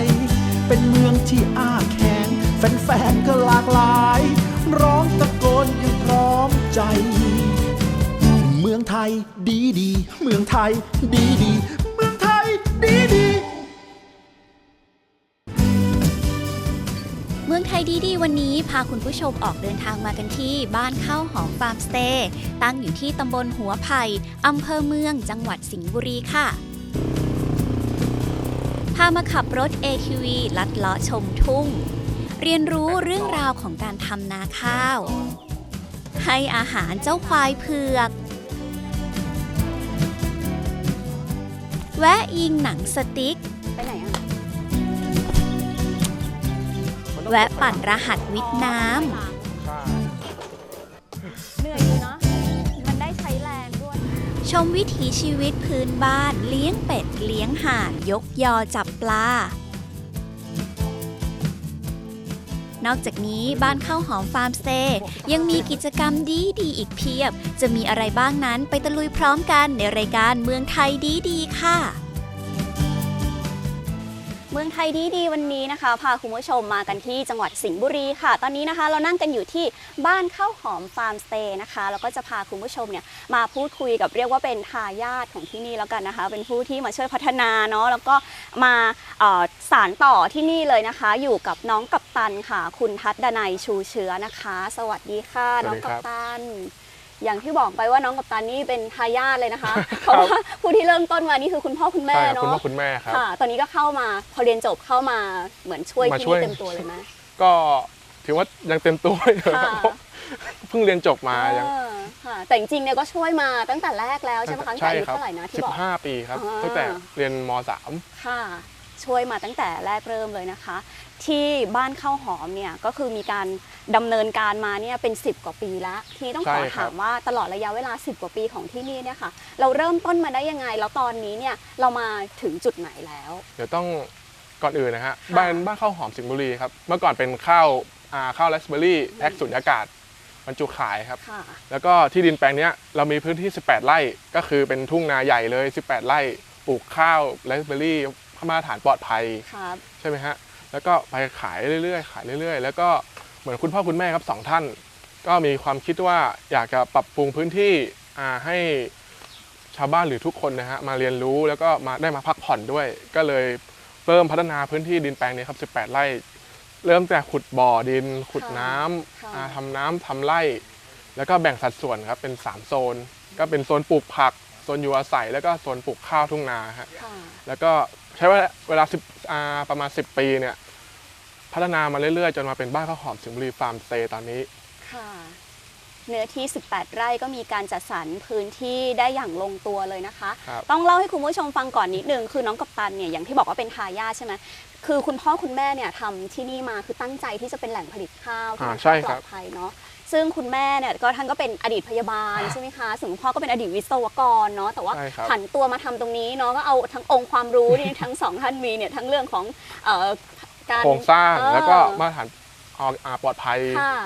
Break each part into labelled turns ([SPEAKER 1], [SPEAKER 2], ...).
[SPEAKER 1] ย เป็นเมืองที่อ้าแขนแฟนๆก็หลากหลาย ร้องตะโกนอยังพร้อมใจ เมืองไทยดีดีเมืองไทยดีดีเมืองไทยดีดี
[SPEAKER 2] เมืองไทยดีๆ วันนี้พาคุณผู้ชมออกเดินทางมากันที่บ้านข้าวหอมฟาร์มสเตย์ตั้งอยู่ที่ตำบลหัวไผ่อำเภอเมืองจังหวัดสิงห์บุรีค่ะ พามาขับรถ ATV ลัดเลาะชมทุ่ง เรียนรู้เรื่องราวของการทำนาข้าว ให้อาหารเจ้าควายเผือก แวะยิงหนังสติ๊ก
[SPEAKER 3] ไปไหนอะ
[SPEAKER 2] แวะปั่นรหัสวิทย์น้
[SPEAKER 3] เหนื่อย ช
[SPEAKER 2] มวิถีชีวิตพื้นบ้านเลี้ยงเป็ดเลี้ยงห่านยกยอจับปลา นอกจากนี้บ้านข้าวหอมฟาร์มสเตย์ยังมีกิจกรรมดีดีอีกเพียบ จะมีอะไรบ้างนั้นไปตะลุยพร้อมกันในรายการเมืองไทยดีดีค่ะ
[SPEAKER 3] มืองไทยดีดีวันนี้นะคะ พาคุณผู้ชมมากันที่จังหวัดสิงห์บุรีค่ะ ตอนนี้นะคะ เรานั่งกันอยู่ที่บ้านข้าวหอมฟาร์มสเตย์นะคะ แล้วก็จะพาคุณผู้ชมเนี่ยมาพูดคุยกับเรียกว่าเป็นทายาทของที่นี่แล้วกันนะคะ เป็นผู้ที่มาช่วยพัฒนาเนาะแล้วก็มาเอ่อสารต่อที่นี่เลยนะคะ อยู่กับน้องกัปตันค่ะ คุณทัศดนัยชูเชื้อนะคะ สวัสดีค่ะ
[SPEAKER 4] สวั
[SPEAKER 3] น้อ
[SPEAKER 4] ส
[SPEAKER 3] ง
[SPEAKER 4] ดี
[SPEAKER 3] กั
[SPEAKER 4] ค
[SPEAKER 3] ป
[SPEAKER 4] รับ
[SPEAKER 3] ตัน อย่างที่บอกไปว่าน้องกัปตันนี่เป็นทายาทเลยนะคะเพราะว่าผู้ที่เริ่มต้นมานี่คือคุณพ่อคุณแม่
[SPEAKER 4] ใช่ครับ
[SPEAKER 3] เนาะ
[SPEAKER 4] คุณพ่อคุณแม่ครับ
[SPEAKER 3] ค่ะตอนนี้ก็เข้ามาพอเรียนจบเข้ามาเหมือนช่วย
[SPEAKER 4] มา
[SPEAKER 3] ที่
[SPEAKER 4] ช่วย
[SPEAKER 3] นี่เต็มตัวเลยไหม
[SPEAKER 4] ก็ถือว่ายังเต็มตัวอยู่
[SPEAKER 3] ค่ะ
[SPEAKER 4] เพราะเพิ่งเรียนจบมายัง
[SPEAKER 3] เออค่ะแต่จริงๆเนี่ยก็ช่วยมาตั้งแต่แรกแล้วใช่ไหมคะตั้งแต่
[SPEAKER 4] ใช่
[SPEAKER 3] อายุ
[SPEAKER 4] ครับ
[SPEAKER 3] เท่าไหร่นะที่
[SPEAKER 4] สิ
[SPEAKER 3] บอก
[SPEAKER 4] บห้าปีครับ
[SPEAKER 3] อ่า
[SPEAKER 4] ตั้งแต่เรียนมสาม
[SPEAKER 3] ค่ะช่วยมาตั้งแต่แรกเริ่มเลยนะคะ ที่บ้านข้าวหอมเนี่ยก็คือมีการ ดำเนินการมาเนี่ยเป็น 10 กว่าปีแล้วที่ต้องขอถามว่าตลอดระยะเวลา 10 กว่าปีของที่นี่เนี่ยค่ะ เราเริ่มต้นมาได้ยังไง แล้วตอนนี้เนี่ยเรามาถึงจุดไหนแล้ว
[SPEAKER 4] เดี๋ยวต้องก่อนอื่นนะฮะ
[SPEAKER 3] ค่ะ
[SPEAKER 4] บ้านบ้านข้าวหอมสิงห์บุรีครับ เมื่อก่อนเป็นข้าวอ่าข้าวไรซ์เบอร์รี่แพ็คสุญญากาศบรรจุขายครับ
[SPEAKER 3] ค่ะ
[SPEAKER 4] แล้วก็ที่ดินแปลงเนี้ยเรามีพื้นที่ 18 ไร่ก็คือเป็นทุ่งนาใหญ่เลย 18 ไร่ปลูกข้าวไรซ์เบอร์รี่มาตรฐานปลอดภัย
[SPEAKER 3] ครับ
[SPEAKER 4] ใช่ไหมฮะ แล้วก็ไปขายเรื่อยๆ ขายเรื่อยๆ แล้วก็เห มือนคุณพ่อคุณแม่ครับสองท่าน ก็มีความคิดว่าอยากจะปรับปรุงพื้นที่อ่าให้ชาวบ้านหรือทุกคนนะฮะมาเรียนรู้แล้วก็มาได้มาพักผ่อนด้วย ก็เลยเริ่มพัฒนาพื้นที่ดินแปลงนี้ครับ18 ไร่ เริ่มแต่ขุดบ่อดิน ขุดน้ำ
[SPEAKER 3] ค่ะ
[SPEAKER 4] อ่าทำน้ำทำไร่ แล้วก็แบ่งสัดส่วนครับเป็น 3 โซน ก็เป็นโซนปลูกผักโซนอยู่อาศัย แล้วก็โซนปลูกข้าวทุ่งนาฮะ
[SPEAKER 3] ค่ะ
[SPEAKER 4] แล้วก็ใช้เวลาเวลา10อ่าประมาณ 10 ปีเนี่ย พัฒนามาเรื่อยๆ จนมาเป็นบ้านข้าวหอมสิงห์บุรีฟาร์มสเตย์ตอนนี้
[SPEAKER 3] ค่ะเนื้อที่ 18 ไร่ก็มีการจัดสรรพื้นที่ได้อย่างลงตัวเลยนะคะ
[SPEAKER 4] ครับ
[SPEAKER 3] ต้องเล่าให้คุณผู้ชมฟังก่อนนิดนึง คือน้องกัปตันเนี่ยอย่างที่บอกว่าเป็นทายาทใช่ไหมคือคุณพ่อคุณแม่เนี่ยทำที่นี่มาคือตั้งใจที่จะเป็นแหล่งผลิตข้าวที่
[SPEAKER 4] อ่า
[SPEAKER 3] มี
[SPEAKER 4] ใช่
[SPEAKER 3] ความป
[SPEAKER 4] ค
[SPEAKER 3] ล
[SPEAKER 4] รั
[SPEAKER 3] อบดภัยเนาะซึ่งคุณแม่เนี่ยก็ท่านก็เป็นอดีตพยาบาลใช่ไหมคะส่วนคุณพ่อก็เป็นอดีตวิศวกรเนาะแต่ว่า
[SPEAKER 4] ใช่ครับ
[SPEAKER 3] ผันตัวมาทำตรงนี้เนาะก็เอาทั้งองค์ความรู้นี่ทั้งสองท่านมีเนี่ยทั้งเรื่องของเอ่อ การ
[SPEAKER 4] โครงสร้าง
[SPEAKER 3] เออ
[SPEAKER 4] แล้วก็มาตรฐานอ่าอ่าปลอดภัย
[SPEAKER 3] ค่ะ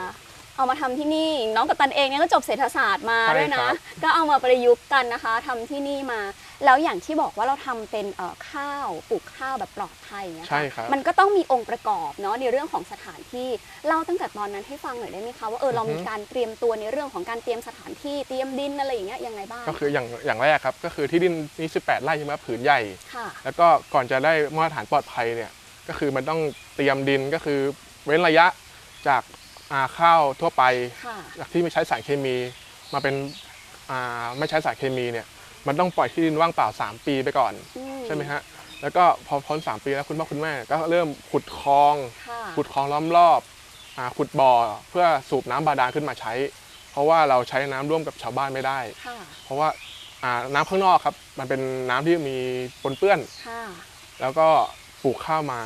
[SPEAKER 3] เอามาทำที่นี่น้องกัปตันเองเนี่ยก็จบเศรษฐศาสตร์มา
[SPEAKER 4] ใช่
[SPEAKER 3] ด้วยนะ
[SPEAKER 4] ครับ
[SPEAKER 3] ก็เอามาประยุกต์กันนะคะทำที่นี่มา แล้วอย่างที่บอกว่าเราทำเป็นเอ่อข้าวปลูกข้าวแบบปลอดภัยนะคะ
[SPEAKER 4] ใช่ครับ
[SPEAKER 3] มันก็ต้องมีองค์ประกอบเนาะในเรื่องของสถานที่เล่าตั้งแต่ตอนนั้นให้ฟังหน่อยได้ไหมคะว่าเออเรามีการเตรียมตัวในเรื่องของการเตรียมสถานที่เตรียมดินอะไรอย่างเงี้ยยังไงบ้าง
[SPEAKER 4] ก็คืออย่างอย่างแรกครับ ก็คือที่ดินนี้18ไร่ใช่ไหมผืนใหญ่
[SPEAKER 3] ค่ะ
[SPEAKER 4] แล้วก็ก่อนจะได้มาตรฐานปลอดภัยเนี่ย ก็คือมันต้องเตรียมดินก็คือเว้นระยะจากอ่าข้าวทั่วไป
[SPEAKER 3] ค่ะ
[SPEAKER 4] จากที่ไม่ใช้สารเคมีมาเป็นอ่าไม่ใช้สารเคมีเนี่ยมันต้องปล่อยที่ดินว่างเปล่า 3 ปีไปก่อน
[SPEAKER 3] อื
[SPEAKER 4] ใช่ไหมฮะแล้วก็พอพ้น 3 ปีแล้วคุณพ่อคุณแม่ก็เริ่มขุดคลอง
[SPEAKER 3] ค่ะ
[SPEAKER 4] ขุดคลองล้อมรอบอาขุดบ่อเพื่อสูบน้ำบาดาลขึ้นมาใช้ เพราะว่าเราใช้น้ำร่วมกับชาวบ้านไม่ได้
[SPEAKER 3] ค่ะ
[SPEAKER 4] เพราะว่าอ่าน้ำข้างนอกครับ มันเป็นน้ำที่มีปนเปื้อน
[SPEAKER 3] ค่ะ
[SPEAKER 4] แล้วก็ ปลูกข้าวมา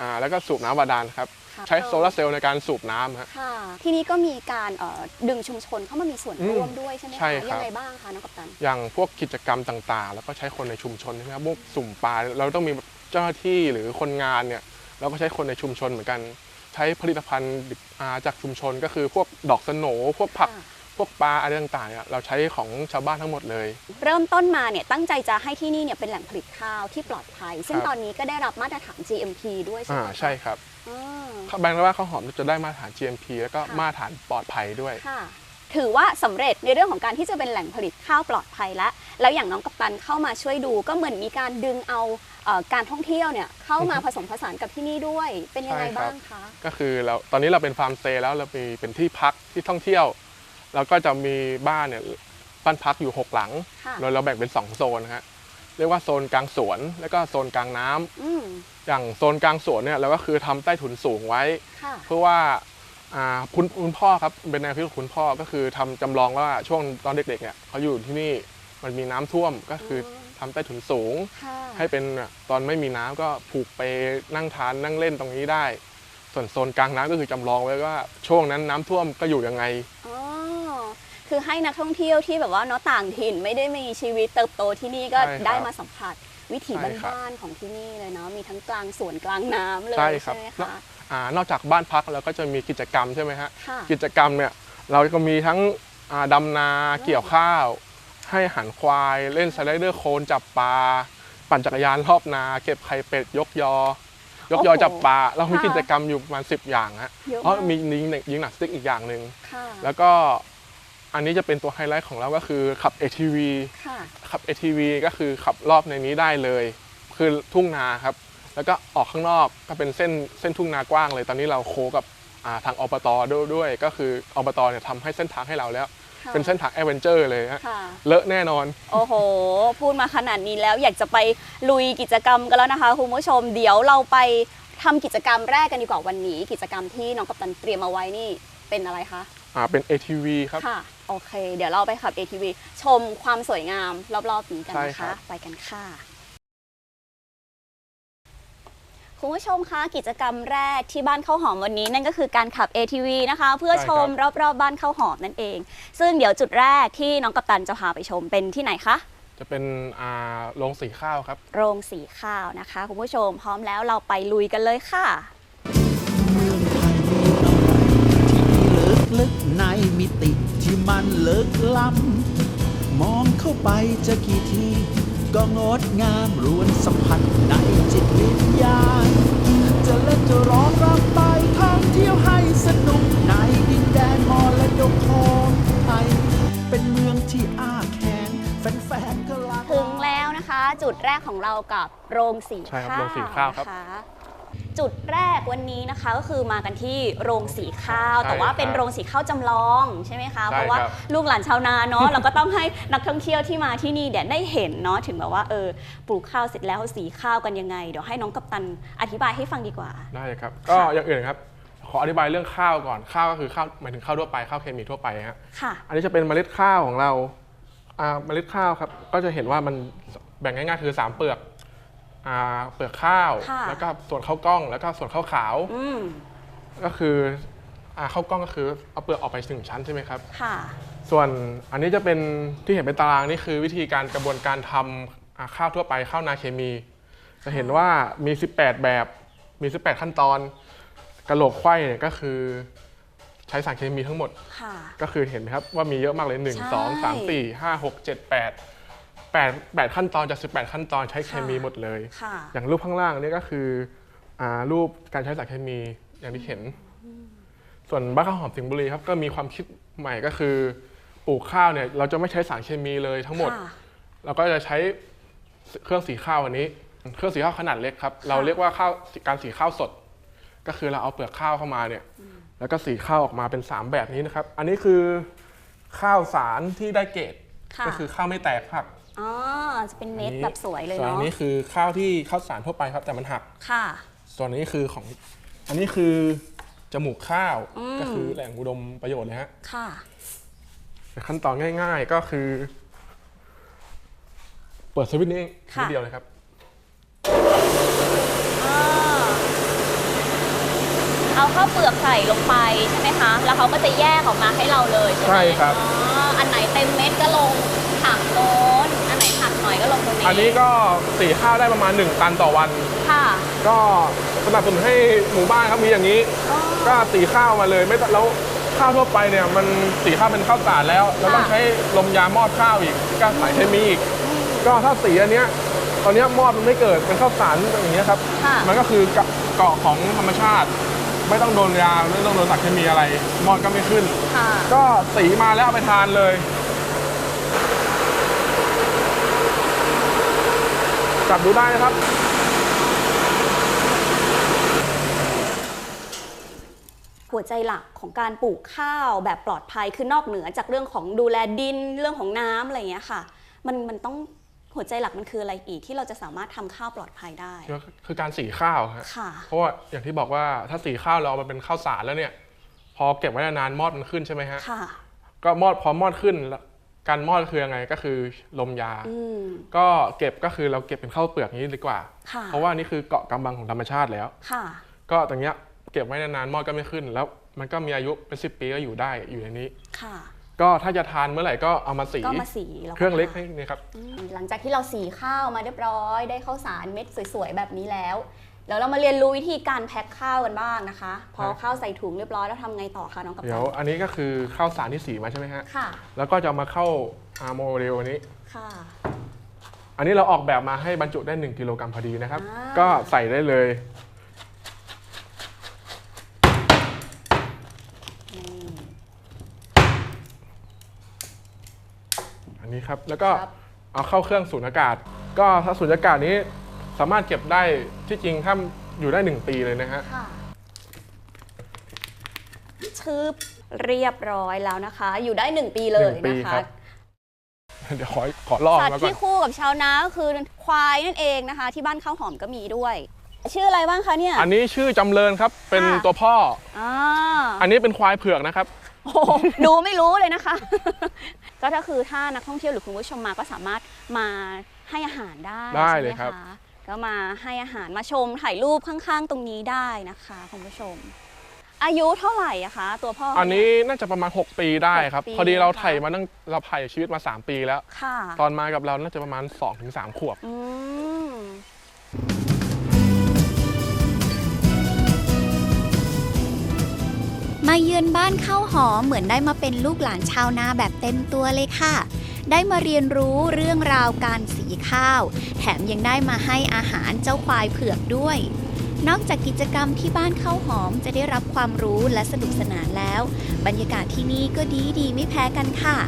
[SPEAKER 4] อ่าแล้วก็สูบน้ำบาดาลครับ
[SPEAKER 3] ค่ะ
[SPEAKER 4] ใช้โซลาร์เซลล์ในการสูบน้ำฮะ
[SPEAKER 3] ค่ะที่นี่ก็มีการเอ่อดึงชุมชนเข้ามามีส่วน
[SPEAKER 4] อืม
[SPEAKER 3] ร่วมด้วยใช่ไหม
[SPEAKER 4] ใช่
[SPEAKER 3] คะ
[SPEAKER 4] ครับ
[SPEAKER 3] ยังไงบ้างคะน้องกัปตัน
[SPEAKER 4] อย่างพวกกิจกรรมต่างๆ แล้วก็ใช้คนในชุมชนนะครับพวกสุ่มปลาเราต้องมีเจ้าหน้าที่หรือคนงานเนี่ยเราก็ใช้คนในชุมชนเหมือนกัน ใช้ผลิตภัณฑ์ดิบอ่าจากชุมชนก็คือพวกดอกสโหนพวกผัก
[SPEAKER 3] ค่ะ
[SPEAKER 4] พวกปลาอะไรต่างๆเนี่ยเราใช้ของชาวบ้านทั้งหมดเลย
[SPEAKER 3] เริ่มต้นมาเนี่ยตั้งใจจะให้ที่นี่เนี่ยเป็นแหล่งผลิตข้าวที่ปลอดภัย ซึ่ง
[SPEAKER 4] ครับ
[SPEAKER 3] ตอนนี้ก็ได้รับมาตรฐาน GMP ด้วยใช่
[SPEAKER 4] อ่า
[SPEAKER 3] ไหมคะ
[SPEAKER 4] ใช่ครับ
[SPEAKER 3] อ่า
[SPEAKER 4] ข้าวแบงค์ว่าข้าวหอมจะได้มาตรฐาน GMP แล้วก็
[SPEAKER 3] ค่ะ
[SPEAKER 4] มาตรฐานปลอดภัยด้วย
[SPEAKER 3] ค่ะถือว่าสำเร็จในเรื่องของการที่จะเป็นแหล่งผลิตข้าวปลอดภัยแล้ว แล้วอย่างน้องกัปตันเข้ามาช่วยดู ก็เหมือนมีการดึงเอาเอ่อการท่องเที่ยวเนี่ยเข้ามาผสมผสานกับที่นี่ด้วย เป็นยังไง
[SPEAKER 4] ใช่ครับ
[SPEAKER 3] บ้างคะ
[SPEAKER 4] ก็คือเราตอนนี้เราเป็นฟาร์มสเตย์แล้วเรามีเป็นที่พักที่ท่องเที่ยว แล้วก็จะมีบ้านเนี่ยบ้านพักอยู่ 6 หลัง
[SPEAKER 3] ค่ะ
[SPEAKER 4] โดยเราแบ่งเป็น 2 โซนนะฮะเรียกว่าโซนกลางสวน แล้วก็โซนกลางน้ำ
[SPEAKER 3] อืม
[SPEAKER 4] อย่างโซนกลางสวนเนี่ยเราก็คือทำใต้ถุนสูงไว้
[SPEAKER 3] ค่ะ
[SPEAKER 4] เพื่อว่าอ่าคุณคุณพ่อครับเป็นแนวคิดของคุณพ่อก็คือทำจำลองว่าช่วงตอนเด็กๆเนี่ยเขาอยู่ที่นี่มันมีน้ำท่วมก็คืออ
[SPEAKER 3] อ
[SPEAKER 4] ทำใต้ถุนสูง
[SPEAKER 3] ค่ะ
[SPEAKER 4] ให้เป็นตอนไม่มีน้ำก็ผูกไปนั่งทานนั่งเล่นตรงนี้ได้ ส่วนโซนกลางน้ำก็คือจำลองไว้ว่าช่วงนั้นน้ำท่วมก็อยู่ยังไง
[SPEAKER 3] อ๋อ คือให้นักท่องเที่ยวที่แบบว่าเนาะต่างถิ่นไม่ได้มีชีวิตเติบโตที่นี่ก็
[SPEAKER 4] ใช่ครับ
[SPEAKER 3] ได้มาสัมผัสวิถี
[SPEAKER 4] ใช่ครับ
[SPEAKER 3] บ้านๆของที่นี่เลยเนาะมีทั้งกลางสวนกลางน้ำเลย
[SPEAKER 4] ใช่ครับ
[SPEAKER 3] ไหม
[SPEAKER 4] แล้ว
[SPEAKER 3] คะ
[SPEAKER 4] อ่านอกจากบ้านพักเราก็จะมีกิจกรรมใช่ไหมฮะ
[SPEAKER 3] ค่ะ
[SPEAKER 4] กิจกรรมเนี่ยเราก็มีทั้งอ่าดำนาเกี่ยวข้าว ให้อาหันควาย เล่นสไลเดอร์โคลนจับปลาปั่นจักรยานรอบนา เก็บไข่เป็ดยกยอ ยกยอ
[SPEAKER 3] โอ้โห
[SPEAKER 4] จับปลาเรามี
[SPEAKER 3] ค่ะ
[SPEAKER 4] กิจกรรมอยู่ประมาณสิบอย่างฮะ
[SPEAKER 3] เยอะ
[SPEAKER 4] เพราะ
[SPEAKER 3] มาก
[SPEAKER 4] มียิงยิงหนักสติ๊กอีกอย่างหนึ่ง
[SPEAKER 3] ค่ะ
[SPEAKER 4] แล้วก็ อันนี้จะเป็นตัวไฮไลท์ของเราก็คือขับ ATV
[SPEAKER 3] ค่ะ
[SPEAKER 4] ขับ ATV ก็คือขับรอบในนี้ได้เลย คือทุ่งนาครับ แล้วก็ออกข้างนอกก็เป็นเส้นเส้นทุ่งนากว้างเลย ตอนนี้เราโคกับอ่าทางอบตด้วยด้วย ก็คืออบตเนี่ยทำให้เส้นทางให้เราแล้ว
[SPEAKER 3] ค่ะ
[SPEAKER 4] เป็นเส้นทางแอดเวนเจอร์เลยฮะ
[SPEAKER 3] ค่ะ
[SPEAKER 4] เลอะแน่นอน
[SPEAKER 3] โอ้โห พูดมาขนาดนี้แล้วอยากจะไปลุยกิจกรรมกันแล้วนะคะคุณผู้ชม เดี๋ยวเราไปทำกิจกรรมแรกกันดีกว่าวันนี้ กิจกรรมที่น้องกัปตันเตรียมเอาไว้นี่เป็นอะไรคะ
[SPEAKER 4] อ่าเป็น ATV ครับ
[SPEAKER 3] ค่ะ โอเค เดี๋ยวเราไปขับ ATV ชมความสวยงามรอบๆนี้กัน
[SPEAKER 4] ใช่
[SPEAKER 3] นะ
[SPEAKER 4] ครั
[SPEAKER 3] คะ
[SPEAKER 4] บ
[SPEAKER 3] ไปกันค่ะ คุณผู้ชมคะกิจกรรมแรกที่บ้านข้าวหอมวันนี้ นั่นก็คือการขับ ATV นะคะ เพื่อชมรอบๆบบ้านข้าวหอมนั่นเอง ซึ่งเดี๋ยวจุดแรกที่น้องกัปตันจะพาไปชมเป็นที่ไหนคะ
[SPEAKER 4] จะเป็นอ่าโรงสีข้าวครับ
[SPEAKER 3] โรงสีข้าวนะคะ คุณผู้ชมพร้อมแล้วเราไปลุยกันเลยค่ะ
[SPEAKER 1] เมืองไทยมีอะไรที่ดีลึกลึกในมิติที่ มันลึกล้ำ มองเข้าไปจะกี่ที ก็งดงามรวนสัมผัสในจิตวิญญาณ จะเล่นจะร้องรำไปท่องเที่ยวให้สนุกในดินแดนมรดกของไทย เป็นเมืองที่อ้าแขนแฟนๆก็รัก
[SPEAKER 3] ถึงแล้วนะคะ จุดแรกของเรากับโรงสี
[SPEAKER 4] ใช่ครับ
[SPEAKER 3] ข้าว
[SPEAKER 4] โรงสีข้าวครับ
[SPEAKER 3] นะคะ จุดแรกวันนี้นะคะก็คือมากันที่โรงสีข้าว
[SPEAKER 4] ใช่
[SPEAKER 3] แต่ว่า
[SPEAKER 4] ครับ
[SPEAKER 3] เป็นโรงสีข้าวจำลองใช่ไหมคะ
[SPEAKER 4] ใช่
[SPEAKER 3] เพราะว่า
[SPEAKER 4] ครับ
[SPEAKER 3] ลูกหลานชาวนาเนาะ เราก็ต้องให้นักท่องเที่ยวที่มาที่นี่เดี๋ยวได้เห็นเนาะถึงแบบว่าเออปลูกข้าวเสร็จแล้วสีข้าวกันยังไง เดี๋ยวให้น้องกัปตันอธิบายให้ฟังดีกว่า
[SPEAKER 4] ได้ครับก็อย่างอื่นครับ ขออธิบายเรื่องข้าวก่อนข้าวก็คือข้าวหมายถึงข้าวทั่วไปข้าวเคมีทั่วไปฮะ
[SPEAKER 3] ค่ะ
[SPEAKER 4] อันนี้จะเป็นเมล็ดข้าวของเราอ่าเมล็ดข้าวครับก็จะเห็นว่ามันแบ่งง่ายๆคือสามเปลือกอ่า เปลือกข้าว
[SPEAKER 3] ค่ะ
[SPEAKER 4] แล้วก็ส่วนข้าวกล้อง แล้วก็ส่วนข้าวขาว
[SPEAKER 3] อืม
[SPEAKER 4] ก็คืออ่าข้าวกล้องก็คือเอาเปลือกออกไปหนึ่งชั้นใช่ไหมครับ
[SPEAKER 3] ค่ะ
[SPEAKER 4] ส่วนอันนี้จะเป็นที่เห็นเป็นตารางนี่คือวิธีการกระบวนการทำอ่าข้าวทั่วไปข้าวนาเคมี จะเห็นว่ามี 18 แบบมี 18 ขั้นตอนกระโหลกไขว้เนี่ยก็คือใช้สารเคมีทั้งหมด
[SPEAKER 3] ค่ะ
[SPEAKER 4] ก็คือเห็นไหมครับว่ามีเยอะมากเลย
[SPEAKER 3] ใช่
[SPEAKER 4] 1 2 3 4 5 6 7 8 8 8 ขั้นตอนจาก 18 ขั้นตอนใช้เคมีหมดเลย
[SPEAKER 3] ค่ะ
[SPEAKER 4] อย่างรูปข้างล่างนี่ก็คืออ่ารูปการใช้สารเคมีอย่างที่เห็น ส่วนบ้านข้าวหอมสิงห์บุรีครับก็มีความคิดใหม่ก็คือปลูกข้าวเนี่ยเราจะไม่ใช้สารเคมีเลยทั้งหมด
[SPEAKER 3] ค่ะ
[SPEAKER 4] เราก็จะใช้เครื่องสีข้าวอันนี้ เครื่องสีข้าวขนาดเล็กครับ เราเรียกว่าข้าวการสีข้าวสด ก็คือเราเอาเปลือกข้าวเข้ามาเนี่ยแล้วก็สีข้าวออกมาเป็น 3 แบบนี้นะครับ อันนี้คือข้าวสารที่ได้เกรด
[SPEAKER 3] ค่ะ
[SPEAKER 4] ก็คือข้าวไม่แตกหัก
[SPEAKER 3] อ๋อจะเป็นเม็ดแบบสวยเลย
[SPEAKER 4] ส่วนอั
[SPEAKER 3] เนา
[SPEAKER 4] นนี้คือข้าวที่ข้าวสารทั่วไปครับ แต่มันหัก
[SPEAKER 3] ค่ะ
[SPEAKER 4] ส่วนนี้คือของ อันนี้คือจมูกข้าวก็คือแหล่งอุดมประโยชน์เลยฮะ
[SPEAKER 3] ค่ะ
[SPEAKER 4] ขั้นตอนง่าย ๆก็คือ เปิดสวิตช์นี้
[SPEAKER 3] ค่ะ
[SPEAKER 4] นิดเดียวเลยครับเอา
[SPEAKER 3] ข้าวเปลือกใส่ลงไปใช่ไหมคะ แล้วเขาก็จะแยกออกมาให้เราเลยใช่
[SPEAKER 4] ครับ
[SPEAKER 3] ออันไหนเต็มเม็ดก็ลง อยก็ลงตรงนี้
[SPEAKER 4] อันนี้ก็สีข้าวได้ประมาณ 1 ตันต่อวัน
[SPEAKER 3] ค่ะ
[SPEAKER 4] ก็สนับสนุนให้หมู่บ้านครับมีอย่างนี้
[SPEAKER 3] อ๋อ
[SPEAKER 4] ก็สีข้าวมาเลยไม่ต้องแล้วข้าวทั่วไปเนี่ยมันสีข้าวเป็นข้าวสารแล้วเราต้อง
[SPEAKER 3] ค่ะ
[SPEAKER 4] ใช้ลมยามอดข้าวอีกก็ใส่เคมีอีก ก็ถ้าสีอันเนี้ยตอนเนี้ยมอดมันไม่เกิดเป็นข้าวสารอย่างเงี้ยครับ
[SPEAKER 3] ค่ะ
[SPEAKER 4] มันก็คือเกาะของธรรมชาติ ไม่ต้องโดนยาไม่ต้องโดนสารเคมีอะไร มอดก็ไม่ขึ้น
[SPEAKER 3] ค่ะ
[SPEAKER 4] ก็สีมาแล้วเอาไปทานเลย จับดูได้นะครับ
[SPEAKER 3] หัวใจหลักของการปลูกข้าวแบบปลอดภัยคือนอกเหนือจากเรื่องของดูแลดินเรื่องของน้ำอะไรอย่างเงี้ยค่ะ มันมันต้องหัวใจหลักมันคืออะไรอีกที่เราจะสามารถทำข้าวปลอดภัยได้
[SPEAKER 4] ก็คือการสีข้าวครับ
[SPEAKER 3] ค่ะ
[SPEAKER 4] เพราะว่าอย่างที่บอกว่าถ้าสีข้าวเราเอามาเป็นข้าวสารแล้วเนี่ย พอเก็บไว้นานๆมอดมันขึ้นใช่ไหมฮะ
[SPEAKER 3] ค่ะ
[SPEAKER 4] ก็มอดพอมอดขึ้นแล้ว การมอดคือยังไงก็คือลมยา
[SPEAKER 3] อืม
[SPEAKER 4] ก็เก็บก็คือเราเก็บเป็นข้าวเปลือกนี้ดีกว่า
[SPEAKER 3] ค่ะ
[SPEAKER 4] เพราะว่านี่คือเกาะกำบังของธรรมชาติแล้ว
[SPEAKER 3] ค่ะ
[SPEAKER 4] ก็ตรงเนี้ยเก็บไว้นานๆมอดก็ไม่ขึ้น แล้วมันก็มีอายุเป็นสิปีก็อยู่ได้อยู่ในนี้
[SPEAKER 3] ค่ะ
[SPEAKER 4] ก็ถ้าจะทานเมื่อไหร่ก็เอามาสี
[SPEAKER 3] ก็มาสีแล้ว
[SPEAKER 4] เครื่องเล็ก
[SPEAKER 3] ทา
[SPEAKER 4] ให้นี่ครับ
[SPEAKER 3] อืมหลังจากที่เราสีข้าวมาเรียบร้อย ได้ข้าวสารเม็ดสวยๆแบบนี้แล้ว แล้วเรามาเรียนรู้วิธีการแพ็คข้าวกันบ้างนะคะ พอ
[SPEAKER 4] ครับ
[SPEAKER 3] ข้าวใส่ถุงเรียบร้อยแล้วทำไงต่อคะน้องกัป
[SPEAKER 4] เดี๋
[SPEAKER 3] ตั
[SPEAKER 4] ยวนอันนี้ก็คือข้าวสารที่สีมาใช่ไหมฮะ
[SPEAKER 3] ค่ะ
[SPEAKER 4] แล้วก็จะเอามาเข้าอาโมเดลอันนี้
[SPEAKER 3] ค่ะ
[SPEAKER 4] อันนี้เราออกแบบมาให้บรรจุได้ 1กิโลกรัมพอดีนะครับ
[SPEAKER 3] อ่า
[SPEAKER 4] ก็ใส่ได้เลย
[SPEAKER 3] นี่
[SPEAKER 4] อันนี้ครับ แล้วก็
[SPEAKER 3] ครับ
[SPEAKER 4] เอาเข้าเครื่องสูญอากาศ ก็ถ้าสูญอากาศนี้ สามารถเก็บได้ที่จริงถ้าอยู่ได้ 1 ปีเลยนะฮะ
[SPEAKER 3] ค่ะชืบเรียบร้อยแล้วนะคะ อยู่ได้หนึ่งปีเลย
[SPEAKER 4] หนึ่งปี
[SPEAKER 3] นะ
[SPEAKER 4] ครั
[SPEAKER 3] คะ
[SPEAKER 4] บเดี๋ยวขอขอลอก
[SPEAKER 3] สัต
[SPEAKER 4] มา
[SPEAKER 3] ว์
[SPEAKER 4] ก่อน
[SPEAKER 3] ที่คู่กับชาวนาก็คือควายนั่นเองนะคะ ที่บ้านข้าวหอมก็มีด้วย ชื่ออะไรบ้างคะเนี่ย
[SPEAKER 4] อันนี้ชื่อจำเริญครับเป็น
[SPEAKER 3] ค่ะ
[SPEAKER 4] ตัวพ่อ
[SPEAKER 3] อ่า
[SPEAKER 4] อันนี้เป็นควายเผือกนะครับ
[SPEAKER 3] โอ้โหดูไม่รู้เลยนะคะ ก็ถ้าคือถ้านักท่องเที่ยวหรือคุณผู้ชมมาก็สามารถมาให้อาหารได้
[SPEAKER 4] ได้
[SPEAKER 3] ใช่
[SPEAKER 4] เล
[SPEAKER 3] ไหม
[SPEAKER 4] ยครับ
[SPEAKER 3] คะ ก็มาให้อาหารมาชมถ่ายรูปข้างๆ ตรงนี้ได้นะคะคุณผู้ชม อายุเท่าไหร่อะคะตัวพ่อ
[SPEAKER 4] อั
[SPEAKER 3] อั
[SPEAKER 4] นนี้น่าจะประมาณ 6 ปีได้ครับ
[SPEAKER 3] หกปี
[SPEAKER 4] พอดีเรา
[SPEAKER 3] นะคะ
[SPEAKER 4] ไถ่มาตั้งเราไถ่ชีวิตมา 3 ปีแล้ว
[SPEAKER 3] ค่ะ
[SPEAKER 4] ตอนมากับเราน่าจะประมาณ 2-3 ขวบ
[SPEAKER 3] อืม
[SPEAKER 2] มาเยือนบ้านข้าวหอมเหมือนได้มาเป็นลูกหลานชาวนาแบบเต็มตัวเลยค่ะ ได้มาเรียนรู้เรื่องราวการสีข้าว แถมยังได้มาให้อาหารเจ้าควายเผือกด้วย นอกจากกิจกรรมที่บ้านข้าวหอมจะได้รับความรู้และสนุกสนานแล้ว บรรยากาศที่นี่ก็ดีดีไม่แพ้กันค่ะ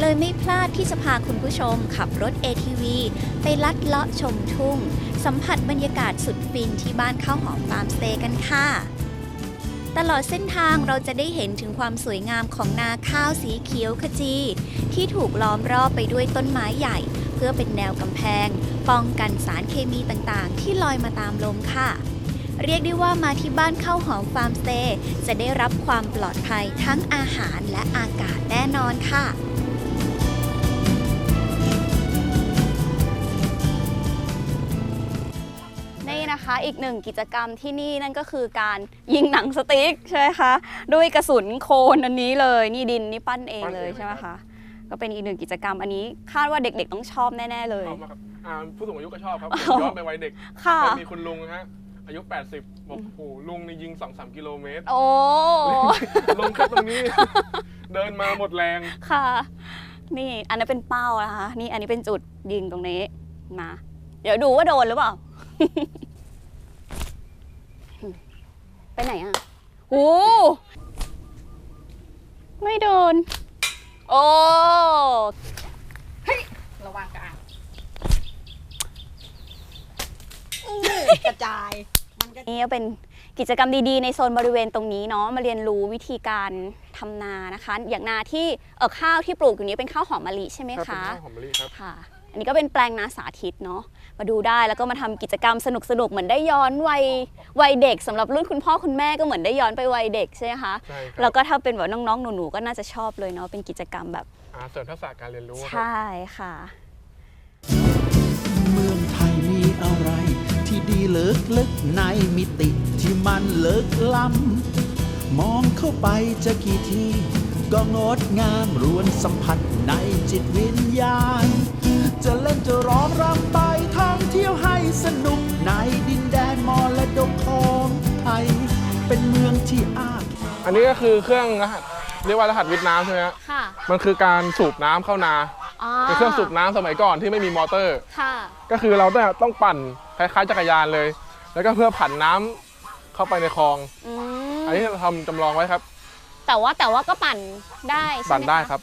[SPEAKER 2] เลยไม่พลาดที่จะพาคุณผู้ชมขับรถ ATV ไปลัดเลาะชมทุ่ง สัมผัสบรรยากาศสุดฟินที่บ้านข้าวหอมฟาร์มสเตย์กันค่ะ ตลอดเส้นทางเราจะได้เห็นถึงความสวยงามของนาข้าวสีเขียวขจี ที่ถูกล้อมรอบไปด้วยต้นไม้ใหญ่ เพื่อเป็นแนวกำแพง ป้องกันสารเคมีต่างๆ ที่ลอยมาตามลมค่ะ เรียกได้ว่ามาที่บ้านข้าวหอมฟาร์มสเตย์จะได้รับความปลอดภัยทั้งอาหารและอากาศแน่นอนค่ะ
[SPEAKER 3] อีกหนึ่งกิจกรรมที่นี่นั่นก็คือการยิงหนังสติ๊กใช่ไหมคะด้วยกระสุนโคนอันนี้เลยนี่ดินนี่ปั้นเอง
[SPEAKER 4] ปั้น
[SPEAKER 3] เล
[SPEAKER 4] เอยง
[SPEAKER 3] ใช่ไหมคะก็เป็นอีกหนึ่งกิจกรรมอันนี้ คาดว่าเด็กๆต้องชอบแน่ๆเลย
[SPEAKER 4] ชอบมากครับอ่าผู้สูงอายุก็ชอบครับ
[SPEAKER 3] อ๋อ
[SPEAKER 4] ผมย้อนไปวัยเด็ก
[SPEAKER 3] ค่ะ
[SPEAKER 4] เคยมีคุณลุงนะฮะอายุ 80บอกโอ้โหลุงนี่ยิง 2-3 กิโลเมตร
[SPEAKER 3] โอ้
[SPEAKER 4] ลงแค่ตรงนี้ เดินมาหมดแรง
[SPEAKER 3] ค่ะ นี่อันนั้นเป็นเป้านะคะ นี่อันนี้เป็นจุดยิงตรงนี้นะเดี๋ยวดูว่าโดนหรือเปล่า ไปไหนอะโอ้ไม่โดน โอ้
[SPEAKER 5] ระวังกันกระจายมันก็
[SPEAKER 3] นี่ก็เป็นกิจกรรมดีๆ ในโซนบริเวณตรงนี้เนาะมาเรียนรู้วิธีการทำนานะคะ อย่างนาที่เออข้าวที่ปลูกอยู่นี้เป็นข้าวหอมมะลิใช่ไหม
[SPEAKER 4] ครับเป็น
[SPEAKER 3] คะ
[SPEAKER 4] ข้าวหอมมะลิครับ
[SPEAKER 3] ค่ะ อันนี้ก็เป็นแปลงนาสาธิตเนาะมาดูได้แล้วก็มาทำกิจกรรมสนุกๆเหมือนได้ย้อนวัยวัยเด็กสำหรับรุ่นคุณพ่อคุณแม่ก็เหมือนได้ย้อนไปวัยเด็กใช่ไหมคะ
[SPEAKER 4] ใช่ครั
[SPEAKER 3] แล้วก็ถ้าเป็นแบบน้องๆหนูๆก็น่าจะชอบเลยเนาะเป็นกิจกรรมแบบ
[SPEAKER 4] อ่าเสริมทักษะการเรียนรู้
[SPEAKER 3] ใช
[SPEAKER 4] ครับ่
[SPEAKER 3] ค่ะ
[SPEAKER 1] เมืองไทยมีอะไร ที่ดีเลิกลึกในมิติที่มันเลิกล้ำมองเข้าไปจะกี่ที ก็งดงามรวนสัมผัสในจิตวิญญาณ จะเล่นจะร้องรำไปท่องเที่ยวให้สนุกในดินแดนมรดกของไทย เป็นเมืองที่อ้าง
[SPEAKER 4] อันนี้ก็คือเครื่องรหัสเรียกว่ารหัสวิทย์น้ำใช่ไหมฮะ
[SPEAKER 3] ค่ะ
[SPEAKER 4] มันคือการสูบน้ำเข้านา
[SPEAKER 3] อ๋อ
[SPEAKER 4] เป็นเครื่องสูบน้ำสมัยก่อนที่ไม่มีมอเตอร์
[SPEAKER 3] ค่ะ
[SPEAKER 4] ก็คือเราต้องต้องปั่นคล้ายๆจักรยานเลย แล้วก็เพื่อผันน้ำเข้าไปในคลอง
[SPEAKER 3] อืม
[SPEAKER 4] อันนี้เราทำจำลองไว้ครับ
[SPEAKER 3] แต่ว่าแต่ว่าก็ปั่นได้ใช่หม
[SPEAKER 4] ปั่นได้ะครับ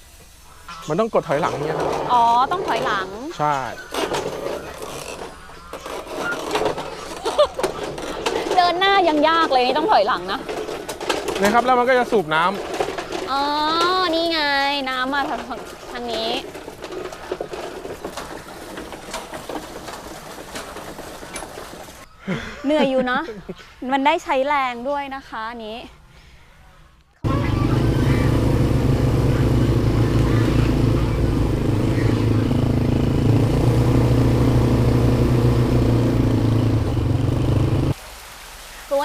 [SPEAKER 4] มันต้องกดถอยหลังเนี่ยครับ
[SPEAKER 3] อ๋อต้องถอยหลัง
[SPEAKER 4] ใช่
[SPEAKER 3] เดินหน้ายังยากเลยนี่ต้องถอยหลังนะ
[SPEAKER 4] นี่ครับ แล้วมันก็จะสูบน้ำ
[SPEAKER 3] อ๋อนี่ไงน้ำมาทางทางนี้ เหนื่อยอยู่นะ มันได้ใช้แรงด้วยนะคะอันนี้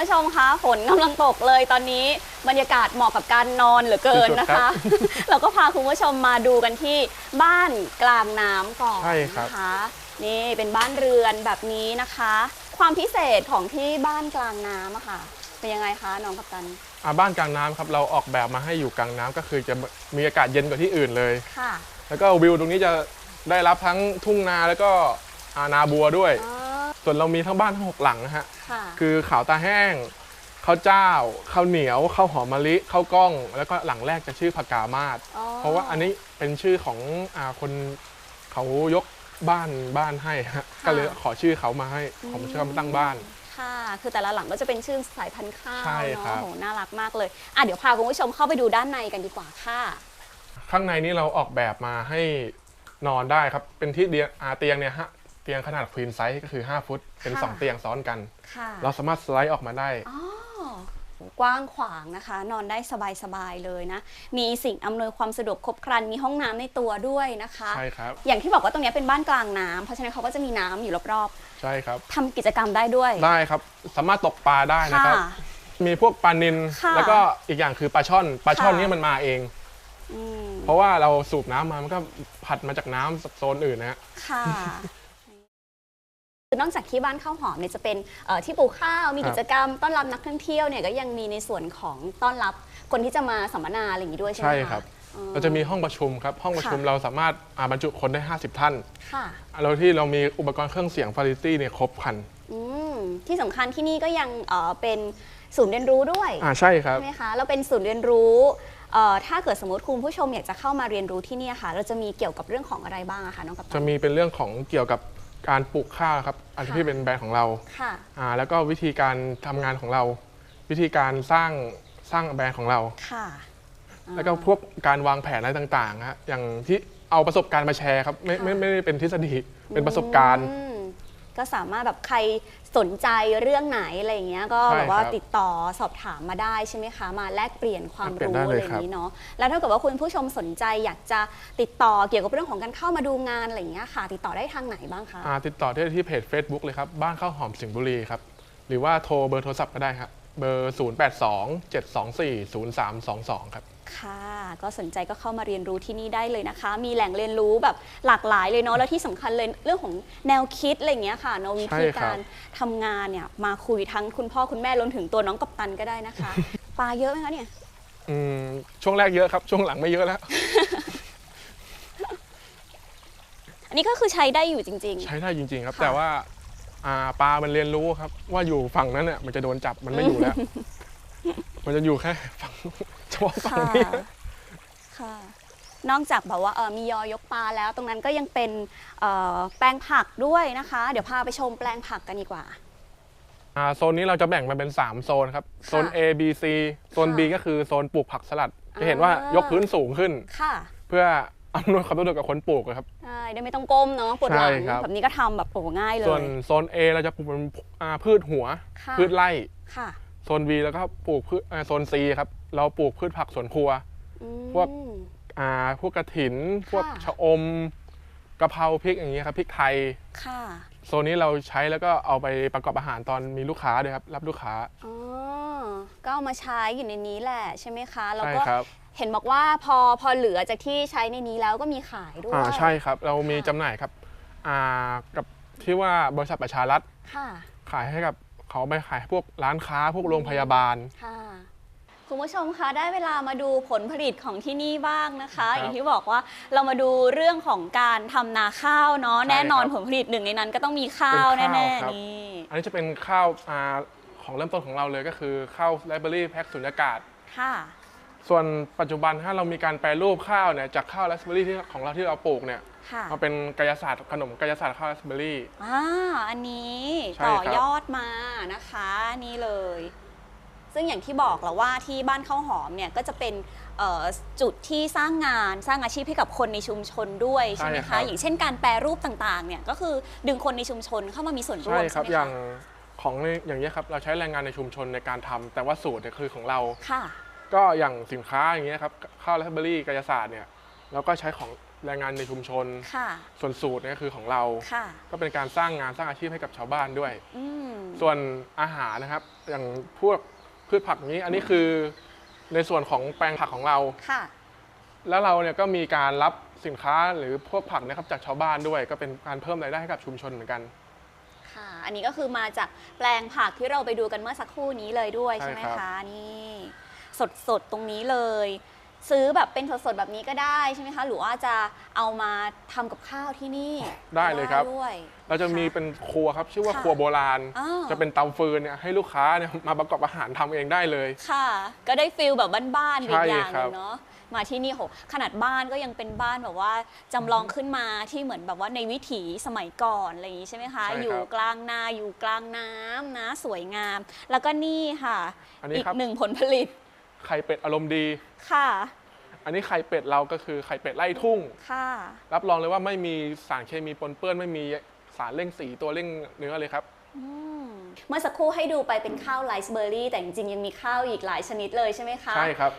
[SPEAKER 3] ผู้ชมคะฝนกำลังตกเลยตอนนี้บรรยากาศเหมาะกับการนอนเหลือเกินนะคะ เราก็พาคุณผู้ชมมาดูกันที่บ้านกลางน้ำก่อน
[SPEAKER 4] ใช่ครับ
[SPEAKER 3] นะคะนี่เป็นบ้านเรือนแบบนี้นะคะ ความพิเศษของที่บ้านกลางน้ำอะค่ะ เป็นยังไงคะน้องกัปตัน
[SPEAKER 4] อ่าบ้านกลางน้ำครับเราออกแบบมาให้อยู่กลางน้ำก็คือจะมีอากาศเย็นกว่าที่อื่นเลย
[SPEAKER 3] ค่ะ
[SPEAKER 4] แล้วก็วิวตรงนี้จะได้รับทั้งทุ่งนาแล้วก็อานาบัวด้วย
[SPEAKER 3] อ๋อ
[SPEAKER 4] ส่วนเรามีทั้งบ้านทั้งหกหลังนะฮะ
[SPEAKER 3] ค่ะ
[SPEAKER 4] คือขาวตาแห้งข้าวเจ้าข้าวเหนียวข้าวหอมมะลิข้าวกล้อง แล้วก็หลังแรกจะชื่อผักกามาศ
[SPEAKER 3] อ๋อ
[SPEAKER 4] เพราะว่าอันนี้เป็นชื่อของอาคนเขายกบ้านบ้านให้ฮะก็เลยขอชื่อเขามาให้ผมชื่อมาตั้งบ้าน
[SPEAKER 3] ค่ะ คือแต่ละหลังก็จะเป็นชื่อสายพันธุ์ข้าว
[SPEAKER 4] ใช่ครั
[SPEAKER 3] เนาะ
[SPEAKER 4] บ
[SPEAKER 3] โหน่ารักมากเลย อะเดี๋ยวพาคุณผู้ชมเข้าไปดูด้านในกันดีกว่าค่ะ
[SPEAKER 4] ข้างในนี้เราออกแบบมาให้นอนได้ครับ เป็นที่เตียงอาเตียงเนี่ยฮะ เตียงขนาดควีนไซส์ก็คือ 5 ฟุต เป็น
[SPEAKER 3] ค่ะ
[SPEAKER 4] 2 เตียงซ้อนกัน
[SPEAKER 3] ค่ะ
[SPEAKER 4] เราสามารถสไลด์ออกมาได้
[SPEAKER 3] อ๋อกว้างขวางนะคะ นอนได้สบายๆเลยนะ มีสิ่งอำนวยความสะดวกครบครัน มีห้องน้ำในตัวด้วยนะคะ
[SPEAKER 4] ใช่ครับ
[SPEAKER 3] อย่างที่บอกว่าตรงเนี้ยเป็นบ้านกลางน้ำเพราะฉะนั้นเขาก็จะมีน้ำอยู่รอบ
[SPEAKER 4] ใช่ครับ
[SPEAKER 3] ๆทำกิจกรรมได้ด้วย
[SPEAKER 4] ได้ครับ สามารถตกปลาได้นะ
[SPEAKER 3] ค่ะ
[SPEAKER 4] ครับ มีพวกปลานิล
[SPEAKER 3] ค่ะ
[SPEAKER 4] แล้วก็อีกอย่างคือปลาช่อน ปลาช่อน
[SPEAKER 3] ค่ะ
[SPEAKER 4] นี่มันมาเอง
[SPEAKER 3] อืม
[SPEAKER 4] เพราะว่าเราสูบน้ำมา มันก็ผัดมาจากน้ำโซนอื่นนะฮะ
[SPEAKER 3] ค่ะ คือนอกจากที่บ้านข้าวหอมเนี่ยจะเป็นเอ่อที่ปลูกข้าวมี
[SPEAKER 4] ครับ
[SPEAKER 3] กิจกรรมต้อนรับนักท่องเที่ยวเนี่ยก็ยังมีในส่วนของต้อนรับคนที่จะมาสัมมนาอะไรอย่างนี้ด้วยใช่ไหม
[SPEAKER 4] ใช่
[SPEAKER 3] คะ
[SPEAKER 4] ครับ
[SPEAKER 3] อ๋อ
[SPEAKER 4] เราจะมีห้องประชุมครับ ห้องประชุม
[SPEAKER 3] ค่ะ
[SPEAKER 4] เราสามารถอ่าบรรจุคนได้ 50 ท่าน
[SPEAKER 3] ค่ะ
[SPEAKER 4] เราที่เรามีอุปกรณ์เครื่องเสียงฟาริตี้เนี่ยครบครัน
[SPEAKER 3] อืมที่สำคัญที่นี่ก็ยังเอ่อเป็นศูนย์เรียนรู้ด้วย
[SPEAKER 4] อ่าใช่ครับ
[SPEAKER 3] ใช่ไหมคะเราเป็นศูนย์เรียนรู้เอ่อถ้าเกิดสมมติคุณผู้ชมอยากจะเข้ามาเรียนรู้ที่เนี่ยค่ะ เราจะมีเกี่ยวกับเรื่องของอะไรบ้างอะคะน้องกัปตั
[SPEAKER 4] จะ
[SPEAKER 3] น
[SPEAKER 4] มีเป็นเรื่องของเกี่ยวกับ การปลูกข้าวครับ อัน
[SPEAKER 3] ค่ะ
[SPEAKER 4] ที่เป็นแบรนด์ของเรา
[SPEAKER 3] ค่ะ
[SPEAKER 4] อ่าแล้วก็วิธีการทำงานของเรา วิธีการสร้างสร้างแบรนด์ของเรา
[SPEAKER 3] ค่ะ
[SPEAKER 4] แล้วก็พวกการวางแผนอะไรต่างๆฮะอย่างที่เอาประสบการณ์มาแชร์ครับไม่ไม่ไม่ได้เป็นทฤษฎีเป็นประสบการณ์
[SPEAKER 3] อืมก็สามารถแบบใคร สนใจเรื่องไหนอะไรอย่างเงี้ยก็
[SPEAKER 4] ใช่
[SPEAKER 3] แบบว่า
[SPEAKER 4] ครับ
[SPEAKER 3] ติดต่อสอบถามมาได้ใช่ไหมคะ มาแลกเปลี่ยนความ
[SPEAKER 4] แลกเปลี่ยน
[SPEAKER 3] รู้
[SPEAKER 4] ได้
[SPEAKER 3] อะ
[SPEAKER 4] เล
[SPEAKER 3] ไร
[SPEAKER 4] ย
[SPEAKER 3] อย่า
[SPEAKER 4] ครับ
[SPEAKER 3] งนี้เนาะแล้วถ้าเกิดว่าคุณผู้ชมสนใจอยากจะติดต่อเกี่ยวกับเรื่องของการเข้ามาดูงานอะไรอย่างเงี้ยค่ะ ติดต่อได้ทางไหนบ้างคะ
[SPEAKER 4] อ่าติดต่อได้ที่เพจ Facebook เลยครับ บ้านข้าวหอมสิงห์บุรีครับ หรือว่าโทรเบอร์โทรศัพท์ก็ได้ครับ เบอร์ 082 724 0322 ครับ
[SPEAKER 3] ค่ะ ก็สนใจก็เข้ามาเรียนรู้ที่นี่ได้เลยนะคะ มีแหล่งเรียนรู้แบบหลากหลายเลยเนาะ แล้วที่สำคัญเลยเรื่องของแนวคิดอะไรอย่างเงี้ยค่ะเนาะวิธี
[SPEAKER 4] ใช่ครับ
[SPEAKER 3] การทำงานเนี่ยมาคุยทั้งคุณพ่อคุณแม่รวมถึงตัวน้องกัปตันก็ได้นะคะ ปลาเยอะไหมคะเนี่ย
[SPEAKER 4] อืม ช่วงแรกเยอะครับ ช่วงหลังไม่เยอะแล้ว
[SPEAKER 3] อันนี้ก็คือใช้ได้อยู่จริง
[SPEAKER 4] ใช้ได้จริง ๆ ครับ
[SPEAKER 3] ค่ะ
[SPEAKER 4] แต่ว่า อ่าปลามันเรียนรู้ครับ ว่าอยู่ฝั่งนั้นเนี่ยมันจะโดนจับมันไม่อยู่แล้ว มันจะอยู่แค่ฝั่งเฉพาะ
[SPEAKER 3] ๆ
[SPEAKER 4] ฝั่ง
[SPEAKER 3] ค่ะ
[SPEAKER 4] นี้
[SPEAKER 3] ค่ะ นอกจากแบบว่าเออมียอยกปลาแล้ว ตรงนั้นก็ยังเป็นเอ่อแปลงผักด้วยนะคะ เดี๋ยวพาไปชมแปลงผักกันดีกว่า
[SPEAKER 4] อ่าโซนนี้เราจะแบ่งมาเป็น 3 โซนครับโซน A B C โซน
[SPEAKER 3] ค่ะ
[SPEAKER 4] B ก็คือโซนปลูกผักสลัด จะเห็นว่ายกพื้นสูงขึ้น
[SPEAKER 3] ค่ะ
[SPEAKER 4] เพื่อ อำนวยความสะดวกกับคนปลูกอะครับ
[SPEAKER 3] ใช่ได้ไม่ต้องก้มเนาะปวดหลัง
[SPEAKER 4] ใช่ครับ
[SPEAKER 3] แบบนี้ก็ทำแบบโอ้ง่ายเล
[SPEAKER 4] ส่วน
[SPEAKER 3] ย
[SPEAKER 4] โซน A เราจะปลูกเป็นอ่าพืชหัว
[SPEAKER 3] ค่ะ
[SPEAKER 4] พืชไร่
[SPEAKER 3] ค่ะ
[SPEAKER 4] โซน B แล้วก็ปลูกพืชอ่าโซน C ครับเราปลูกพืชผักสวนครัว
[SPEAKER 3] อืม
[SPEAKER 4] พวก อ่าพวกกระถิน พวก
[SPEAKER 3] ค่ะ
[SPEAKER 4] ชะอมกะเพราพริกอย่างเงี้ยครับพริกไทย
[SPEAKER 3] ค่ะ
[SPEAKER 4] โซนนี้เราใช้แล้วก็เอาไปประกอบอาหารตอนมีลูกค้าด้วยครับรับลูกค้า
[SPEAKER 3] อ๋อก็เอามาใช้อยู่ในนี้แหละใช่ไหมคะแล้ว
[SPEAKER 4] ใช่
[SPEAKER 3] ก็
[SPEAKER 4] ครับ
[SPEAKER 3] เห็นบอกว่าพอพอเหลือจากที่ใช้ในนี้แล้วก็มีขายด้วย
[SPEAKER 4] อ่าใช่ครับ เรามี
[SPEAKER 3] ค่ะ
[SPEAKER 4] จำหน่ายครับอ่ากับที่ว่าบริษัทประชารัฐ
[SPEAKER 3] ค่ะ
[SPEAKER 4] ขายให้กับเขาไปขายให้พวกร้านค้าพวกโรงพยาบาล
[SPEAKER 3] ค่ะ คุณผู้ชมคะได้เวลามาดูผลผลิตของที่นี่บ้างนะคะ
[SPEAKER 4] ครับ
[SPEAKER 3] อย่างที่บอกว่าเรามาดูเรื่องของการทำนาข้าวเนาะ
[SPEAKER 4] ใช่
[SPEAKER 3] แน่นอน
[SPEAKER 4] ครับ
[SPEAKER 3] ผลผลิตหนึ่งในนั้นก็ต้องมีข้าว
[SPEAKER 4] เป็นข้าว
[SPEAKER 3] แน่
[SPEAKER 4] ครับ
[SPEAKER 3] ๆนี่
[SPEAKER 4] อันนี้จะเป็นข้าวอ่าของเริ่มต้นของเราเลยก็คือข้าวไลบรารีแพ็คสุญญากาศ
[SPEAKER 3] ค่ะ
[SPEAKER 4] ส่วนปัจจุบันถ้าเรามีการแปรรูปข้าวเนี่ยจากข้าวไรซ์เบอรี่ที่ของเราที่เราปลูกเนี่ย
[SPEAKER 3] ค่ะ
[SPEAKER 4] มาเป็นกายศาสตร์ขนมกายศาสตร์ข้าวไรซ์เบอรี่
[SPEAKER 3] อ่าอันนี้
[SPEAKER 4] ใช่
[SPEAKER 3] ต่อ
[SPEAKER 4] ครับ
[SPEAKER 3] ยอดมานะคะนี่เลย ซึ่งอย่างที่บอกแล้วว่าที่บ้านข้าวหอมเนี่ยก็จะเป็นเอ่อจุดที่สร้างงานสร้างอาชีพให้กับคนในชุมชนด้วยใช่ไหม
[SPEAKER 4] ใช่ครั
[SPEAKER 3] คะ
[SPEAKER 4] บ
[SPEAKER 3] อย่างเช่นการแปรรูปต่างๆเนี่ยก็คือดึงคนในชุมชนเข้ามามีส่วนร่ว
[SPEAKER 4] ใช่
[SPEAKER 3] ม
[SPEAKER 4] ครับ
[SPEAKER 3] ใช่ไหม
[SPEAKER 4] อย่าง
[SPEAKER 3] คะ
[SPEAKER 4] ของในอย่างนี้ยครับเราใช้แรงงานในชุมชนในการทำแต่ว่าสูตรเนี่ยคือของเรา
[SPEAKER 3] ค่ะ
[SPEAKER 4] ก็อย่างสินค้าอย่างเงี้ยครับข้าวไรซ์เบอรี่กายศาสตร์เนี่ยเราก็ใช้ของแรงงานในชุมชน
[SPEAKER 3] ค่ะ
[SPEAKER 4] ส่วนสูตรเนี่ยคือของเรา
[SPEAKER 3] ค่ะ
[SPEAKER 4] ก็เป็นการสร้างงานสร้างอาชีพให้กับชาวบ้านด้วย
[SPEAKER 3] อืม
[SPEAKER 4] ส่วนอาหารนะครับ อย่างพวกพืชผักนี้อันนี้คือในส่วนของแปลงผักของเรา
[SPEAKER 3] ค่ะ
[SPEAKER 4] แล้วเราเนี่ยก็มีการรับสินค้าหรือพวกผักนะครับจากชาวบ้านด้วย ก็เป็นการเพิ่มรายได้ให้กับชุมชนเหมือนกัน
[SPEAKER 3] ค่ะ อันนี้ก็คือมาจากแปลงผักที่เราไปดูกันเมื่อสักครู่นี้เลยด้วย
[SPEAKER 4] ใช่
[SPEAKER 3] ใช่ไหม
[SPEAKER 4] ครับ
[SPEAKER 3] คะนี่ สดๆ ตรงนี้เลย ซื้อแบบเป็นสดๆ แบบนี้ก็ได้ใช่ไหมคะ หรือว่าจะเอามาทำกับข้าวที่นี่
[SPEAKER 4] ได้เลยครับ
[SPEAKER 3] ด้วย
[SPEAKER 4] เราจะมีเป็นครัวครับ ชื่อว่า
[SPEAKER 3] ค่ะ
[SPEAKER 4] ครัวโบราณ
[SPEAKER 3] อ้าว
[SPEAKER 4] จะเป็นเตาฟืนเนี่ยให้ลูกค้าเนี่ยมาประกอบอาหารทำเองได้เลย
[SPEAKER 3] ค่ะ ก็ได้ฟิลแบบบ้านๆอีก
[SPEAKER 4] ใช่
[SPEAKER 3] อย่างห
[SPEAKER 4] ครั
[SPEAKER 3] นึ
[SPEAKER 4] บ
[SPEAKER 3] งเนาะมาที่นี่โหขนาดบ้านก็ยังเป็นบ้านแบบว่าจำลองขึ้นมาที่เหมือนแบบว่าในวิถีสมัยก่อนอะไรอย่างนี้ใช่ไหมคะ
[SPEAKER 4] ใช่ครับ
[SPEAKER 3] อยู่กลางนาอยู่กลางน้ำนะ สวยงาม แล้วก็นี่ค่ะ
[SPEAKER 4] อันนี้
[SPEAKER 3] อีก
[SPEAKER 4] ครับ
[SPEAKER 3] หนึ่งผลผลิต
[SPEAKER 4] ไข่เป็ดอารมณ์ดี
[SPEAKER 3] ค่ะ
[SPEAKER 4] อันนี้ไข่เป็ดเราก็คือไข่เป็ดไล่ทุ่ง
[SPEAKER 3] ค่ะ
[SPEAKER 4] รับรองเลยว่าไม่มีสารเคมีปนเปื้อนไม่มีสารเร่งสีตัวเร่งเนื้อเลยครับ
[SPEAKER 3] อืมเมื่อสักครู่ให้ดูไปเป็นข้าวไรซ์เบอร์รี่แต่จริงๆยังมีข้าวอีกหลายชนิดเลยใช่ไหมคะ
[SPEAKER 4] ใช่ครับ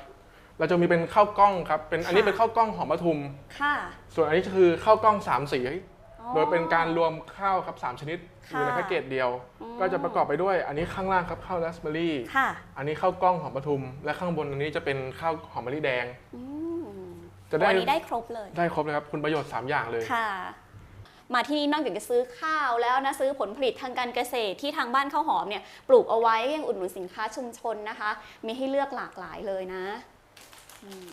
[SPEAKER 4] เราจะมีเป็นข้าวกล้องครับ เป็นอันนี้
[SPEAKER 3] ค่ะ
[SPEAKER 4] เป็นข้าวกล้องหอมปทุม
[SPEAKER 3] ค่ะ
[SPEAKER 4] ส่วนอันนี้คือข้าวกล้องสามสี
[SPEAKER 3] อ๋อ
[SPEAKER 4] โดยเป็นการรวมข้าวครับสามชนิดอยู่ใน
[SPEAKER 3] ค่ะ
[SPEAKER 4] แพ็กเกจเดียว
[SPEAKER 3] อืม
[SPEAKER 4] ก็จะประกอบไปด้วยอันนี้ข้างล่างครับข้าวราสเบอร์รี่
[SPEAKER 3] ค่ะ
[SPEAKER 4] อันนี้ข้าวกล้องหอมปทุม และข้างบนอันนี้จะเป็นข้าวหอมมะลิแดง
[SPEAKER 3] อืม
[SPEAKER 4] จะได้
[SPEAKER 3] วันนี้ได้ครบเลย
[SPEAKER 4] ได้ครบเลยครับคุณประโยชน์ 3 อย่างเลย
[SPEAKER 3] ค่ะ มาที่นี่นอกจากจะซื้อข้าวแล้วนะซื้อผลผลิตทางการเกษตรที่ทางบ้านข้าวหอมเนี่ยปลูกเอาไว้ยังอุดหนุนสินค้าชุมชนนะคะ มีให้เลือกหลากหลายเลยนะอืม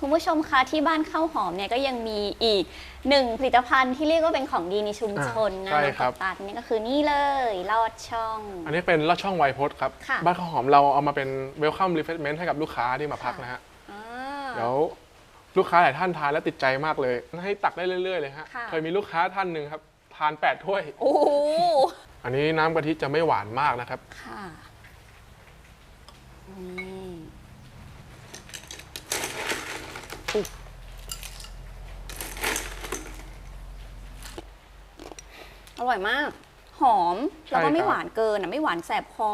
[SPEAKER 3] คุณผู้ชมคะที่บ้านข้าวหอมเนี่ยก็ยังมีอีกหนึ่งผลิตภัณฑ์ที่เรียกว่าเป็นของดีในชุมชนนะ
[SPEAKER 4] อ่าใช่ครับ
[SPEAKER 3] น้องกัปตันนี่ก็คือนี่เลยลอดช่อง
[SPEAKER 4] อันนี้เป็นลอดช่องไวโพสครับ
[SPEAKER 3] ค่ะ
[SPEAKER 4] บ้านข้าวหอมเราเอามาเป็นเวลคัมรีเฟรชเมนต์ให้กับลูกค้าที่มาพัก
[SPEAKER 3] ค่ะ
[SPEAKER 4] นะฮะ
[SPEAKER 3] อ่า
[SPEAKER 4] เดี๋ยวลูกค้าหลายท่านทานแล้วติดใจมากเลย ให้ตักได้เรื่อยๆเลยฮะ
[SPEAKER 3] ค่ะ
[SPEAKER 4] เคยมีลูกค้าท่านหนึ่งครับ ทาน 8 ถ้วย
[SPEAKER 3] โอ้โห
[SPEAKER 4] อันนี้น้ำกะทิจะไม่หวานมากนะครับ
[SPEAKER 3] ค่ะนี่อุ๊ย อร่อยมาก หอม
[SPEAKER 4] ใช่
[SPEAKER 3] แล้วก็ไม่
[SPEAKER 4] ครับ
[SPEAKER 3] หวานเกินอะไม่หวานแสบคอ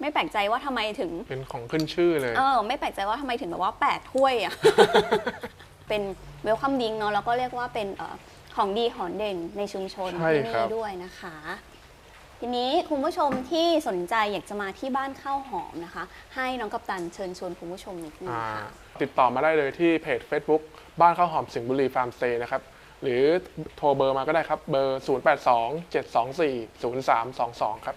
[SPEAKER 3] ไม่แปลกใจว่าทำไมถึง
[SPEAKER 4] เป็นของขึ้นชื่อเลย
[SPEAKER 3] เออ ไม่แปลกใจว่าทำไมถึงแบบว่าแปดถ้วยอะ เป็นเวลคัมดิงเนาะแล้วก็เรียกว่าเป็นเออของดีหอนเด่นในชุมชน
[SPEAKER 4] ใช่
[SPEAKER 3] ที่
[SPEAKER 4] ครั
[SPEAKER 3] นี่
[SPEAKER 4] บ
[SPEAKER 3] ด้วยนะคะ ทีนี้คุณผู้ชมที่สนใจอยากจะมาที่บ้านข้าวหอมนะคะ ให้น้องกัปตันเชิญชวนคุณผู้ชมนิดนึง
[SPEAKER 4] อ่า
[SPEAKER 3] ค่ะ
[SPEAKER 4] ติดต่อมาได้เลยที่เพจ Facebook บ้านข้าวหอมสิงห์บุรีฟาร์มสเตย์นะครับ หรือโทรเบอร์มาก็ได้ครับ เบอร์ 0827240322 ครับ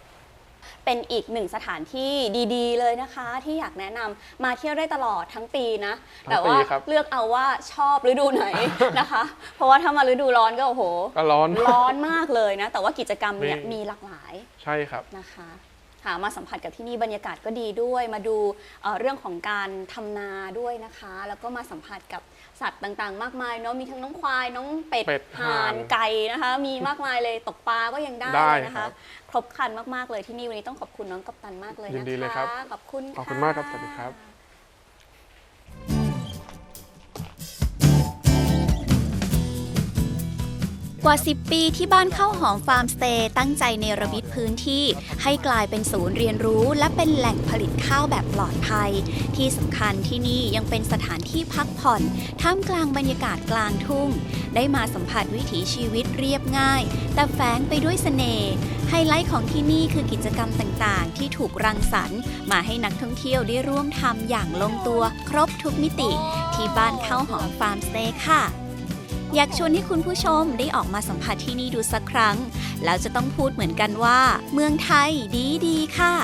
[SPEAKER 3] เป็นอีกหนึ่งสถานที่ดีๆ เลยนะคะ ที่อยากแนะนำมาเที่ยวได้ตลอดทั้งปีนะ
[SPEAKER 4] ทั้ง
[SPEAKER 3] แต่ว่า
[SPEAKER 4] ปีครับ
[SPEAKER 3] เลือกเอาว่าชอบฤดูไหน นะคะ เพราะว่าถ้ามาฤดูร้อนก็โอ้โห
[SPEAKER 4] ก็ร้อน
[SPEAKER 3] ร้อนมากเลยนะ แต่ว่ากิจกรรมเนี่ย
[SPEAKER 4] มี
[SPEAKER 3] มีหลากหลาย
[SPEAKER 4] ใช่ครับ
[SPEAKER 3] นะคะค่ะมาสัมผัสกับที่นี่บรรยากาศก็ดีด้วย มาดูเอ่อเรื่องของการทำนาด้วยนะคะ แล้วก็มาสัมผัสกับ สัตว์ต่างๆ มากมายเนาะมีทั้งน้องควายน้องเป็ด
[SPEAKER 4] เป็ด
[SPEAKER 3] ห่า
[SPEAKER 4] ห่านน
[SPEAKER 3] ไก่นะคะ มีมากมายเลยตกปลาก็ยังได้
[SPEAKER 4] ได้
[SPEAKER 3] เลยนะ
[SPEAKER 4] ครั
[SPEAKER 3] คะ
[SPEAKER 4] บ
[SPEAKER 3] ครบครันมากๆเลยที่นี่วันนี้ต้องขอบคุณน้องกัปตันมากเลยนะคะ
[SPEAKER 4] ยินดีเลยครับ
[SPEAKER 3] ขอบคุณ
[SPEAKER 4] ขอบคุณะมากครับสวัสดีครับ
[SPEAKER 2] กว่า 10 ปีที่บ้านข้าวหอมฟาร์มสเตย์ตั้งใจเนรมิตพื้นที่ ให้กลายเป็นศูนย์เรียนรู้ และเป็นแหล่งผลิตข้าวแบบปลอดภัย ที่สำคัญที่นี่ยังเป็นสถานที่พักผ่อน ท่ามกลางบรรยากาศกลางทุ่ง ได้มาสัมผัสวิถีชีวิตเรียบง่าย แต่แฝงไปด้วยเสน่ห์ไฮไลท์ของที่นี่คือกิจกรรมต่างๆ ที่ถูกรังสรรค์ มาให้นักท่องเที่ยวได้ร่วมทำอย่างลงตัว ครบทุกมิติ ที่บ้านข้าวหอมฟาร์มสเตย์ค่ะ อยากชวนให้คุณผู้ชมได้ออกมาสัมผัสที่นี่ดูสักครั้ง แล้วจะต้องพูดเหมือนกันว่า เมืองไทยดีดีค่ะ